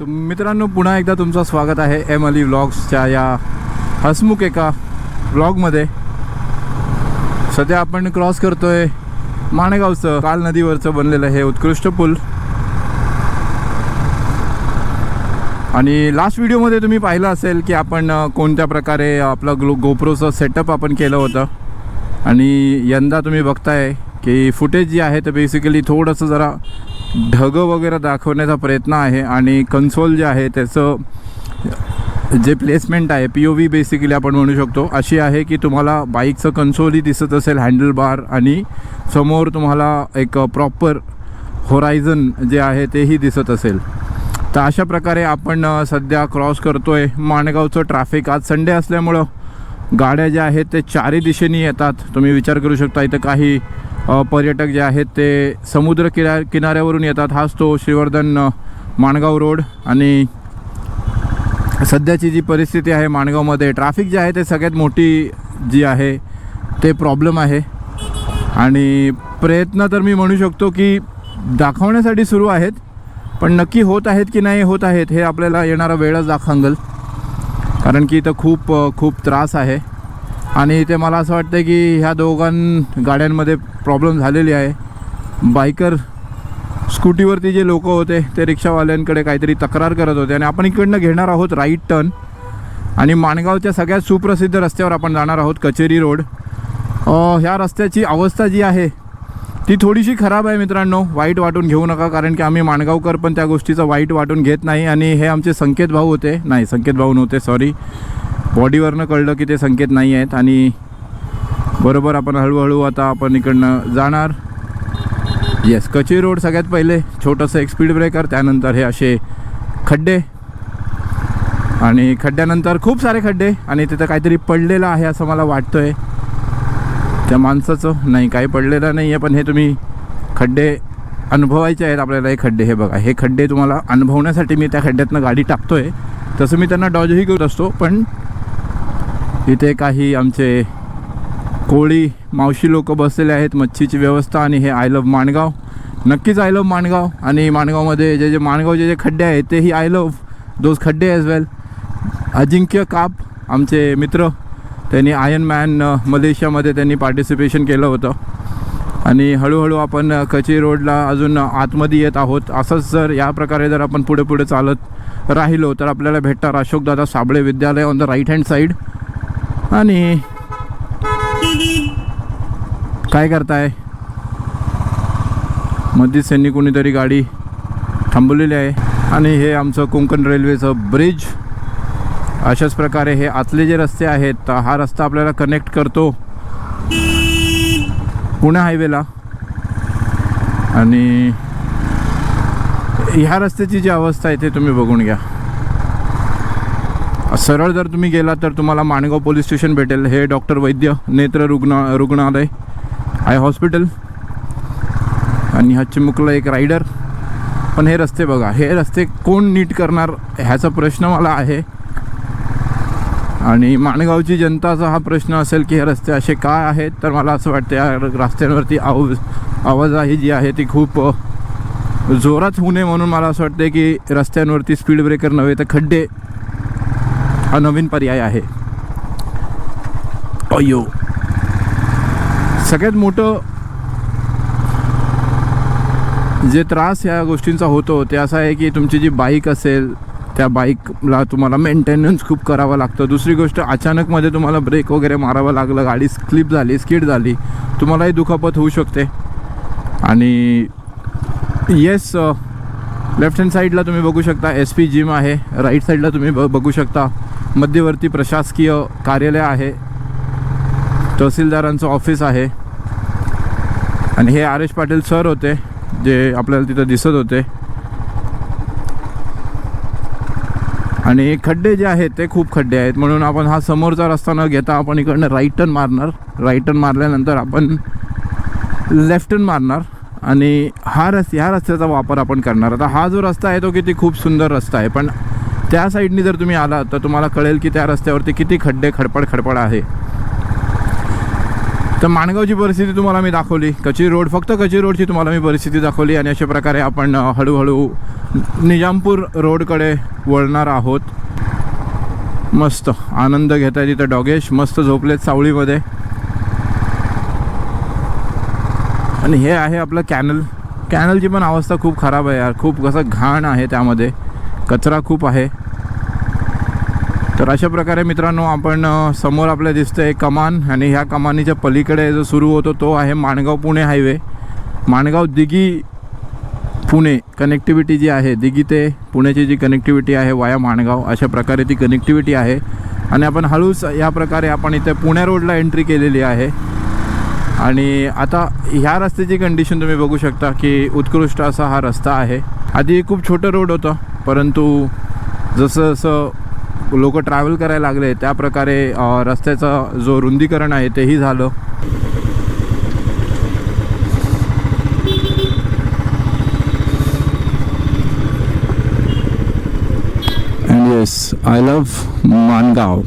तर मित्रांनो पुन्हा एकदा तुमचं स्वागत आहे एम अली व्लॉग्सच्या या हसमुख एका व्लॉगमध्ये सध्या आपण क्रॉस करतोय माणेगावचं काल नदीवरचं बनलेलं हे उत्कृष्ट पूल. आणि लास्ट व्हिडिओमध्ये तुम्ही पाहिलं असेल की आपण कोणत्या प्रकारे आपलं ग्लो गोप्रोचं सेटअप आपण केलं होतं. आणि यंदा तुम्ही बघताय की फुटेज जी आहे ते बेसिकली थोडंसं जरा ढगं वगैरे दाखवण्याचा प्रयत्न आहे आणि कन्सोल जे आहे त्याचं जे प्लेसमेंट आहे पी ओ व्ही बेसिकली आपण म्हणू शकतो अशी आहे की तुम्हाला बाईकचं कन्सोलही दिसत असेल हँडल बार आणि समोर तुम्हाला एक प्रॉपर होरायझन जे आहे तेही दिसत असेल. तर अशा प्रकारे आपण सध्या क्रॉस करतो आहे माणगावचं ट्रॅफिक आज संडे असल्यामुळं गाड्या ज्या आहेत ते चारही दिशेने येतात. तुम्ही विचार करू शकता इथं काही पर्यटक जे आहेत ते समुद्र किना किनाऱ्यावरून येतात. हाच तो श्रीवर्धन माणगाव रोड आणि सध्याची जी परिस्थिती आहे माणगावमध्ये ट्रॅफिक जे आहे ते सगळ्यात मोठी जी आहे ते प्रॉब्लेम आहे. आणि प्रयत्न तर मी म्हणू शकतो की दाखवण्यासाठी सुरू आहेत पण नक्की होत आहेत की नाही होत आहेत हे आपल्याला येणारा वेळच दाखवांगल. कारण की इथं खूप खूप त्रास आहे. आणि इथे मला असं वाटतं की ह्या दोघां गाड्यांमध्ये प्रॉब्लेम झालेली आहे. बायकर स्कूटीवरती जे लोक होते ते रिक्षावाल्यांकडे काहीतरी तक्रार करत होते. आणि आपण इकडनं घेणार आहोत राईट टर्न आणि माणगावच्या सगळ्यात सुप्रसिद्ध रस्त्यावर आपण जाणार आहोत कचेरी रोड. ह्या रस्त्याची अवस्था जी आहे ती थोडीशी खराब आहे मित्रांनो. वाईट वाटून घेऊ नका कारण की आम्ही माणगावकर पण त्या गोष्टीचं वाईट वाटून घेत नाही. आणि हे आमचे संकेत भाऊ होते. नाही संकेत भाऊ नव्हते सॉरी बॉडीवरनं कळलं की ते संकेत नाही आहेत आणि बरोबर आपण हळूहळू आता आपण इकडनं जाणार. येस कचेरी रोड सगळ्यात पहिले छोटंसं एक स्पीड ब्रेकर त्यानंतर हे असे खड्डे. आणि खड्ड्यानंतर खूप सारे खड्डे आणि तिथं काहीतरी पडलेलं आहे असं मला वाटतं आहे त्या माणसाचं नाही काही पडलेलं नाही आहे पण हे तुम्ही खड्डे अनुभवायचे आहेत. आपल्याला हे खड्डे हे बघा हे खड्डे तुम्हाला अनुभवण्यासाठी मी त्या खड्ड्यातनं गाडी टाकतोय. तसं मी त्यांना डॉजही करत असतो पण इथे काही आमचे कोळी मावशी लोक बसलेले आहेत. मच्छीची व्यवस्था आणि हे आय लव्ह माणगाव. नक्कीच आय लव्ह माणगाव आणि माणगावमध्ये जे जे माणगावचे जे खड्डे आहेत तेही आय लव्ह. दोज खड्डे ॲज वेल अजिंक्य काप आमचे मित्र त्यांनी आयन मॅन मलेशियामध्ये त्यांनी पार्टिसिपेशन केलं होतं. आणि हळूहळू आपण कची रोडला अजून आतमध्ये येत आहोत. असंच जर या प्रकारे जर आपण पुढे पुढे चालत राहिलो तर आपल्याला भेटणार अशोकदादा साबळे विद्यालय on the right hand side आणि काय करताय? मध्येच त्यांनी कोणीतरी गाडी थांबवलेली आहे. आणि हे आमचं कोकण रेल्वेचं ब्रिज अशाच प्रकारे हे आतले जे रस्ते आहेत तर हा रस्ता आपल्याला कनेक्ट करतो. पुणे हायवेला आणि ह्या रस्त्याची जी अवस्था आहे ते तुम्ही बघून घ्या. सरळ जर तुम्ही गेला तर तुम्हाला माणगाव पोलीस स्टेशन भेटेल. हे डॉक्टर वैद्य नेत्र रुग्ण रुग्णालय आय हॉस्पिटल. आणि हा चिमुकला एक रायडर. पण हे रस्ते बघा हे रस्ते कोण नीट करणार ह्याचा प्रश्न मला आहे. आणि माणगावची जनताचा हा प्रश्न असेल की हे रस्ते असे काय आहेत तर मला असं वाटतं या रस्त्यांवरती आव आवाजाही जी आहे ती खूप जोरात होऊ नये म्हणून मला असं वाटतं की रस्त्यांवरती स्पीड ब्रेकर नव्हे तर खड्डे हा नवीन पर्याय आहे. अयो सगळ्यात मोठं जे त्रास या गोष्टींचा होतो ते असा आहे की तुमची जी बाईक असेल त्या बाईकला तुम्हाला मेंटेनन्स खूप करावं लागतं. दुसरी गोष्ट अचानकमध्ये तुम्हाला ब्रेक वगैरे मारावं लागलं गाडी स्लिप झाली स्किड झाली तुम्हालाही दुखापत होऊ शकते. आणि येस लेफ्ट हँड साईडला तुम्ही बघू शकता एस पी जिम आहे. राईट साईडला तुम्ही ब बघू शकता. मध्यवर्ती प्रशासकीय कार्यालय आहे. तहसीलदारांचं ऑफिस आहे. आणि हे आर एस पाटील सर होते जे आपल्याला तिथं दिसत होते. आणि खड्डे जे आहेत ते खूप खड्डे आहेत. म्हणून आपण हा समोरचा रस्ता न घेता आपण इकडनं राईट टर्न मारणार. राईट टर्न मारल्यानंतर आपण लेफ्ट टर्न मारणार. आणि हा रस् ह्या रस्त्याचा वापर आपण करणार. आता हा जो रस्ता आहे तो किती खूप सुंदर रस्ता आहे. पण त्या साईडनी जर तुम्ही आलात तर तुम्हाला कळेल की त्या रस्त्यावरती किती खड्डे खडपड खडपड आहे. तर माणगावची परिस्थिती तुम्हाला मी दाखवली. कचेरी रोड फक्त कचेरी रोडची तुम्हाला मी परिस्थिती दाखवली आणि अशा प्रकारे आपण हळूहळू निजामपूर रोडकडे वळणार आहोत. मस्त आनंद घेत आहे तिथं डॉगेश मस्त झोपलेत सावळीमध्ये. आणि हे आहे आपलं कॅनल. कॅनलची पण अवस्था खूप खराब आहे यार. खूप कसं घाण आहे त्यामध्ये. कचरा खूप आहे. तर अशा प्रकारे मित्रांनो आपण समोर आपल्या दिसतं आहे कमान आणि ह्या कमानीच्या पलीकडे जो सुरू होतो तो आहे माणगाव पुणे हायवे. माणगाव दिघी पुणे कनेक्टिव्हिटी जी आहे दिघी ते पुण्याची जी कनेक्टिव्हिटी आहे वाया माणगाव अशा प्रकारे ती कनेक्टिव्हिटी आहे. आणि आपण हळूच या प्रकारे आपण इथे पुणे रोडला एंट्री केलेली आहे. आणि आता ह्या रस्त्याची कंडिशन तुम्ही बघू शकता की उत्कृष्ट असा हा रस्ता आहे. आधी खूप छोटं रोड होतं. परंतु जसं जसं लोक ट्रॅव्हल करायला लागले त्या प्रकारे रस्त्याचं जो रुंदीकरण आहे तेही झालं. And yes I love Mangaon